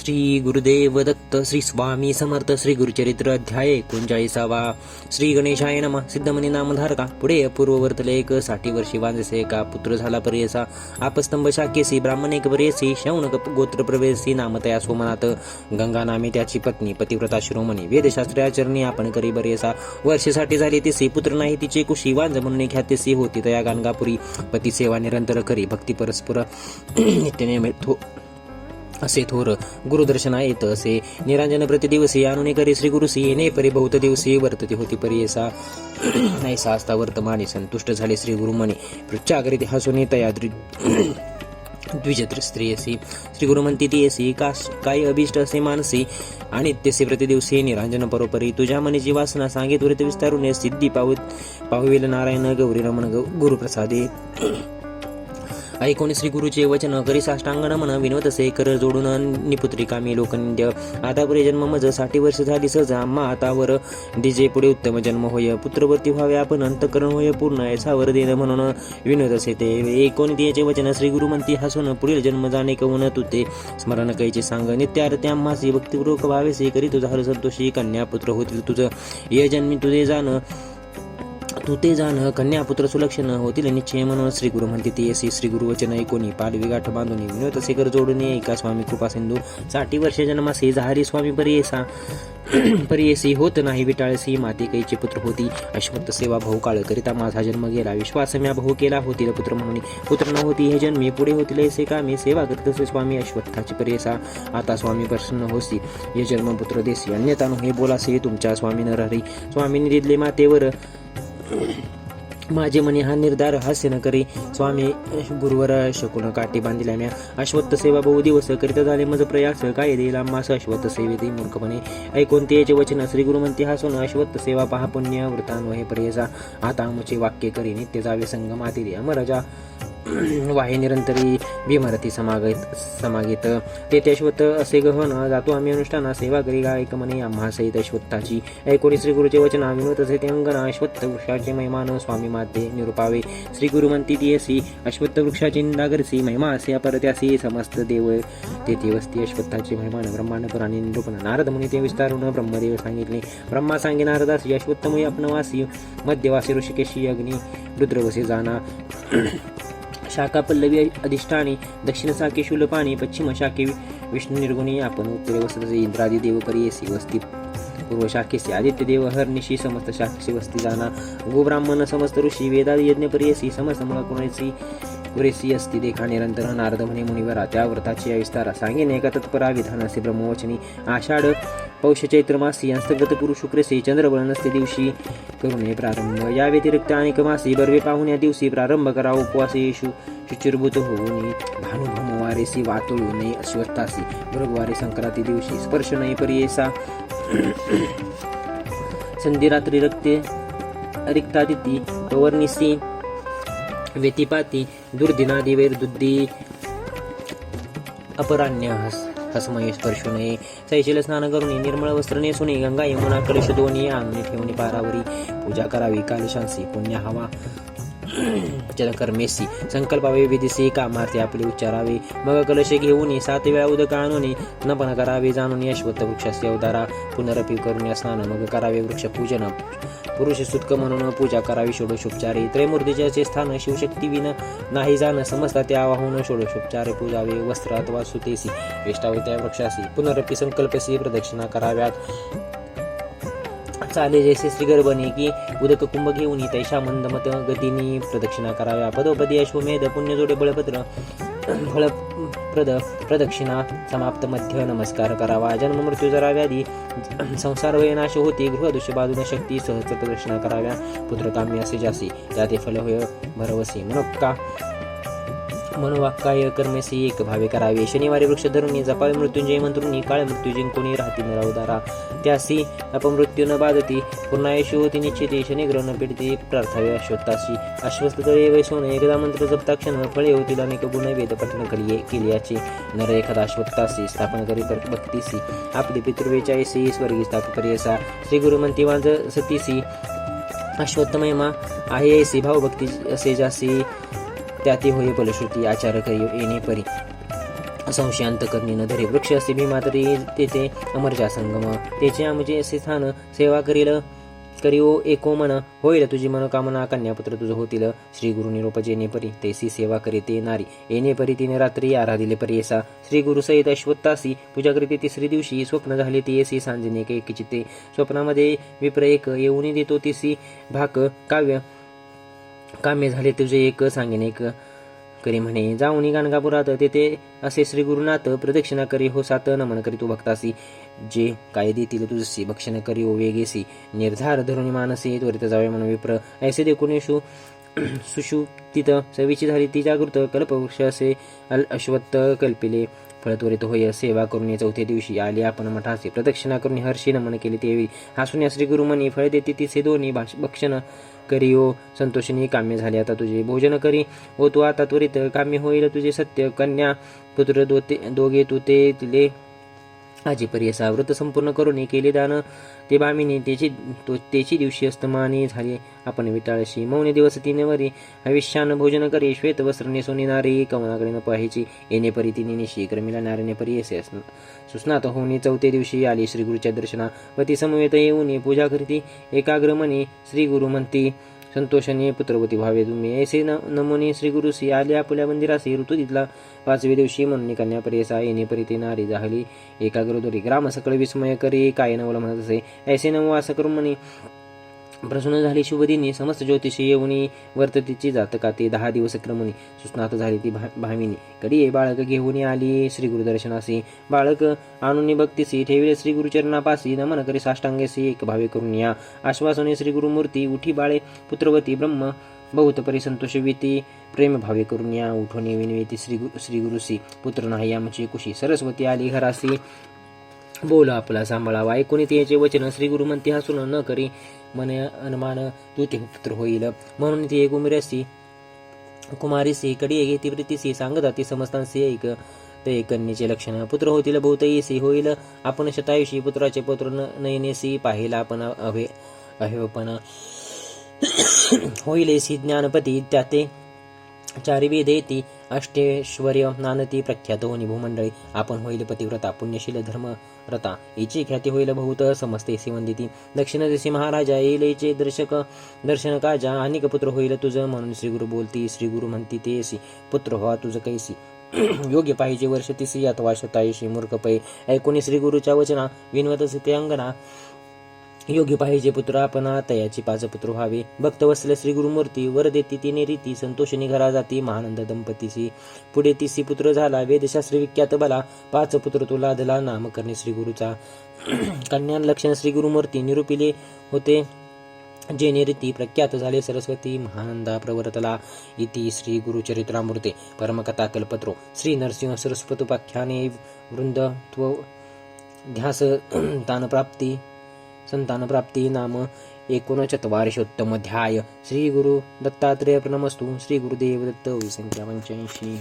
श्री गुरुदेव दत्त श्री स्वामी समर्थ श्री गुरुचरित्र अध्याय एकोणचाळीसावा. श्री गणेशाय नमा. सिद्धमणी नामधारका. पुढे पूर्ववर्तले एक साठी वर्षी वांजसे का पुत्र झाला पर्यसा. आपस्तंभ शाकेसी ब्राह्मणेक पर्यसी शौनक गोत्र प्रवेशी नामतया सोमनाथ. गंगा नामे त्याची पत्नी पतिव्रता शिरोमणी. वेदशास्त्री आचरणी आपण करी बरेसा. वर्षेसाठी झाली तिसी पुत्र नाही तिचे कुशी. वांज म्हणून ख्यातीसी होती तया गाणगापुरी. पती सेवा निरंतर करी भक्ती परस्पर. नित्यनेम असे थोर गुरुदर्शना येत असे. निरांजन प्रतिदिवसी आणून करी श्री गुरुसी येणे परी बहुत दिवसी वर्तते होती परियसा ऐसा. असता वर्तमाने संतुष्ट झाले श्री गुरुमणी पृच्छागरी हसून तया द्विजत्र स्त्रियसी श्री गुरुमंती ती येसी काय काही अभिष्ट असे मानसी? आणि तेसे प्रतिदिवसी निरांजन परोपरी. तुझ्या मनीची वासना सांगे त्वरित विस्तारून सिद्धी पाव पाहविल नारायण गौरी रमण गुरुप्रसादे. ऐकून श्री गुरुचे वचन करी साष्टांग नमन विनवत असे कर जोडून निपुत्रिका मी लोकनिंद्य आता पुढे जन्म मजसाठी वर्ष झाली सहजा मातावर दिजे पुढे उत्तम जन्म होय. पुत्रवर्ती व्हावे आपण अंतकरण होय पूर्ण याच्यावर देणं म्हणून विनोद असे ते एकोणतीचे वचन श्री गुरु म्हणती हसून पुढील जन्म जाणे कवून तुते? स्मरण कैचे सांग नित्यार्थ्या मासी भक्तिपूर्वक भावेसे करी तुझा हर संतोषी कन्या पुत्र होतील तुझं. ये जन्मी तुझे जाणं तू ते जाण कन्यापुत्र सुलक्षण होतील निश्चय म्हणून श्री गुरु म्हणते ते. येसी श्री गुरु वचन ऐकोनी पालवी गाठ बांधून विनोद सेकर जोडून एका स्वामी कृपा सिंधू साठी वर्ष जन्मासी जहारी स्वामी परियेसा परियेसी होत नाही विटाळसी माते कैची पुत्र होती. अश्वत्थ सेवा भाऊ काळ करिता माझा जन्म गेला. विश्वास म्या भाऊ केला होतील पुत्र म्हणून पुत्र न होती हे जन्मी पुढे होतील असे का मी सेवा करत असे स्वामी अश्वत्थाची परियेसा आता स्वामी प्रसन्न होसी. हे जन्म पुत्र देसी. अन्यथा हे बोलासे तुमच्या स्वामी नरहरी स्वामीने दिले मातेवर माझे मनी हा निर्धार हास्य न करी. स्वामी गुरुवर शकून काठी बांधिल्या म्या अश्वत्थ सेवा बहु दिवस करीत झाले. मज प्रयास काय देईल मास अश्वत्थ सेवेती मूर्खपणे ऐकून तेचे वचन श्री गुरुमंती हसून अश्वत्थ सेवा पहा. पुण्य वृत्तान हे प्रेयसा आता आमचे वाक्य करी नित्य जावे. संगमातील अमरजा वाहे निरंतरी भीमरती समागत समागित. ते ते अश्वत्थ असे गहन जातो आम्ही अनुष्ठाना सेवा करी गायक म्हणे आम्हा सहित अश्वत्थाची. ऐकोणी श्री गुरुचे वचन विनोद असे ते अंगण अश्वत्थ वृक्षाचे महिमान स्वामी माते निरुपावे. श्री ती असी अश्वत्थ वृक्षाची निंदागरसी महिमा असे अपरत्यासी समस्त देव. तेथे वस्ती अश्वत्थाचे महिमान ब्रह्मांड पुराणी निरूपण. नारद मुनी ते विस्तारून ब्रह्मदेव सांगितले. ब्रह्मा सांगे नारदासी अश्वत्थमय आपणवासी मध्यवासी ऋषिकेशी अग्नी रुद्रवसे जाना. शाखा पल्लवी अधिष्ठानी दक्षिण शाखे शूलपाणी पश्चिम शाखे विष्णू निर्गुणी आपण उत्तरे वसतचे इंद्रादी देव परियेसी वस्ती पूर्व शाखेसी आदित्य देव हरनिशी समस्त शाखेसी वस्ती जाना गोब्राह्मण समस्त ऋषी वेदादी यज्ञ समस्त मुळ पुरेसी असती देखा निरंतर नारद म्हणे मुनिवरा त्या व्रताची विस्तारा सांगेन एका तत्परा विधानासी ब्रह्मवचनी. आषाढ पौष चैत्रमासी मासी अंस्तगत पुरुष शुक्रसी चंद्रबळ असते दिवशी करू नये प्रारंभ. या व्यतिरिक्त अनेक मासी बर्वे पाहून या दिवशी प्रारंभ करा उपवास येशू शुचिरभूत होऊ नये भानुभमवारेसी वातुळू नये अश्वत्तासी भृगवारे संक्रांती दिवशी स्पर्श नये परियेसा. संधिरात्री रक्ते रिक्तादिती. गवर्निसी व्यतिपाती दुर्दिनादिवेर दुद्दी अपराण्य हस हसमय स्पर्शू नये शैशिल स्नान करून निर्मळ वस्त्र नेसून गंगा यमुना कलश दोन्ही अंगणी ठेवणे पारावरी पूजा करावी कालशांसी पुण्य हवा जलकर्मेसी संकल्पावे विधिसी कामार्थे आपले उच्चारावे मग कलश घेऊन सात वेळा उदक आणून नपन करावे जाणून अश्वत्थ वृक्षाचे अवतारा पुनरपी करून स्नान मग करावे वृक्ष पूजन पुरुष सुतक म्हणून पूजा करावी षोडशोपचारे. त्रयमूर्तीचे स्थान शिवशक्ती विन नाही जाण. समजता त्या आवाहून षोडशोपचारे पूजावे वस्त्र अथवा सुतेसी वेष्टावे त्या वृक्षासी. पुनरपी संकल्पसी प्रदक्षिणा कराव्यात. चाले जैसे श्रीगर्भने की उदक कुंभ घेऊन तैशा मंदमत गतीनी प्रदक्षिणा कराव्या. पदोपदी अश्वमेध पुण्यजोडे बळपत्र फळ प्रद प्रदक्षिणा समाप्त मध्य नमस्कार करावा. जन्म मृत्यू जरा व्याधी संसार वयनाश होती गृहदुष्य बाजून शक्ती सहज प्रदक्षिणा कराव्या. पुत्रकाम्य असे जासी त्याते फल होय भरवसी. मनोक्का मनोवाक्काय कर्मेसी एक भावे करावे. शनिवारी वृक्ष धरुणी जपावे मृत्युंजय मंत्रुनी काळ मृत्यू जिंकुनी राहती नरावदारा त्यासी अपमृत्यू न बाधती पूर्णायुष्य होती निश्चिती शनिग्रह न पिडते प्रार्थावे अश्वत्ताशी अश्वस्थ तळे वैसोन एकदा मंत्र जपताक्षण फळे होतील अनेक गुण वेद पठण कलिये केल्याचे. नर एखादा अश्वत्तासी स्थापन करी भक्तीसी. आपली पितृवेचायसी स्वर्गी स्थापित करियसा. श्री गुरुमंती माझ सतीसी अश्वत्थमयमा आहे ऐसी भावभक्ती असे जासी. त्याती होय फलश्रुती आचार करी येणे परी. संशयांत करणी धरे वृक्ष असे भीमा तरी तेथे अमरजा संगम. तेचे आमचे असे स्थान सेवा करील. करीओ एको मन. होईल तुझी मनोकामना कन्यापुत्र तुझं होतील. श्री गुरु निरोप जेने परी तेसी सेवा करीते नारी. येणे परी तिने रात्री आराधिले परी श्री गुरु सहित अश्वत्तासी पूजा करीते तिसरी दिवशी. स्वप्न झाले ती येसी सांजने एक चित्ते स्वप्नामध्ये विप्र एक येऊन देतो तिसी. भाक काव्य कामे झाले तुझे एक सांगेन एक करी म्हणे जाऊनी गाणगापुरात तेथे असे श्री गुरुनाथ प्रदक्षिणा करी हो सात नमन करी तू भक्तासी. जे काय देतील तुझसी भक्षण करी ओ वेगेसी. निर्धार धरुणी मानसी त्वरित जावे म्हणून विप्र. ऐसे देखून येशू तिथं सवीची झाली ती जागृत कल्पवृक्ष असे अल अश्वत्थ कल्पिले. फळ त्वरित होय सेवा करून ये चौथ्या दिवशी आले आपण मठासे प्रदक्षिणा करून हर्षी नमन केले तेवी हसून श्री गुरुमनी फळ देते तिचे दोन्ही भाष भक्षण करी ओ संतोषणी काम्य झाले आता तुझे भोजन करी. ओ तू आता त्वरित काम्य होईल तुझे सत्य कन्या पुत्र दोते दोघे तू ते तिले आजी पर्यसा व्रत संपूर्ण करून केले दान. ते बामिनी त्याची तो त्याची दिवशी अस्तमानी झाले. आपण विटाळशी मौन दिवस तिने वरी हविष्यान भोजन करे. श्वेत वस्त्र नेसोनी नारी कमनाकडे न पाहायची येणे परी तिने निशी क्रमिला नारीने परी असे सुस्नात होणे चौथे दिवशी आली श्री गुरुच्या दर्शना व ती समवेत येऊन पूजा करीती. एकाग्रमणी श्रीगुरु श्री म्हणती संतोषाने पुत्रवती व्हावे. तुम्ही ऐसे न नमुने श्री गुरुसी आले आपल्या मंदिरासी ऋतू तिथला पाचवे दिवशी म्हणून कन्या परेसा येणे परी ते नारी जाहली. एकाग्रदोरी ग्राम सकळ विस्मय करी काय नवल म्हणत असे. ऐसे नवो असं करून म्हणे प्रसन्न झाली शुभदिनी समस्त ज्योतिषी येऊनी वर्ततीची जातका ते दहा दिवस क्रमणी सुस्नात झाली ती भा- भामिनी कडी बाळक घेऊन आली श्री गुरुदर्शनासी बाळक आणून भक्तीसी ठेविले श्री गुरुचरणापासी नमन करी साष्टांगेसी एक भावे करून या. आश्वासने श्री गुरुमूर्ती उठी बाळे पुत्रवती ब्रह्म बहुत परिसंतोषविती प्रेम भावे करून या. उठोने विनवेती श्री गु- श्री गुरुसी. पुत्र नाही आमची कुशी. सरस्वती आली घरासी. बोल आपला सांभाळावा. ऐकून याचे वचन. श्री गुरु म्हणते हसून न करी. मन अनुमान तू ते पुत्र होईल. म्हणून ती एक उमऱ्यासी कुमारीसी कडी घेती प्रीतीसी सांगत ती समस्तांसी एक ते कन्येचे लक्षण. पुत्र होतील बहुत सी होईल. आपण शतायुषी पुत्राचे पुत्र नयनेसी पाहिला आपण अभे अहेवपण होईल. सी ज्ञानपती त्या ते चारी वेद येती अष्टेश्वर्य नानती प्रख्यात होणी भूमंडळी आपण होईल पतिव्रता पुण्यशील धर्म याची ख्याती होईल बहुत समजते वंदिती दक्षिण देशी महाराजा येईल दर्शक दर्शन काजा अनेक पुत्र होईल तुझं म्हणून श्री गुरु बोलती श्री गुरु म्हणती तेसी पुत्र व्हा तुझं कैसी. योग्य पाहिजे वर्ष तिसी अथवा शतायुषी मूर्ख पै ऐकून श्री गुरुच्या वचना विनवत ते अंगना योग्य पाहिजे पुत्र आपण तयाची पाच पुत्र व्हावे. भक्त वसले श्री गुरुमूर्ती वर देती तिने रीती संतोषिनी घरा जाती महानंद दंपतीसी पुढे तिसी पुत्र झाला वेदशास्त्री विख्यात बला पाच पुत्र तुला धला नामकरणे श्री गुरुचा. कन्यान लक्षण श्री गुरुमूर्ती निरूपिले होते जेने रीती प्रख्यात झाले सरस्वती महानंदा प्रवर्तला. इति श्री गुरुचरित्रामृते परमकथा कल्पत्रो. श्री नरसिंह सरस्वतोपाख्याने वृंदत्व ध्यास तानप्राप्ती संतान प्राप्ती नाम एकोणचत्वारिशोत्तमध्याय श्रीगुरु श्री गुरु दत्तात्रेय प्रणमस्तु. श्री गुरुदेव दत्त संख्या पंच्याऐंशी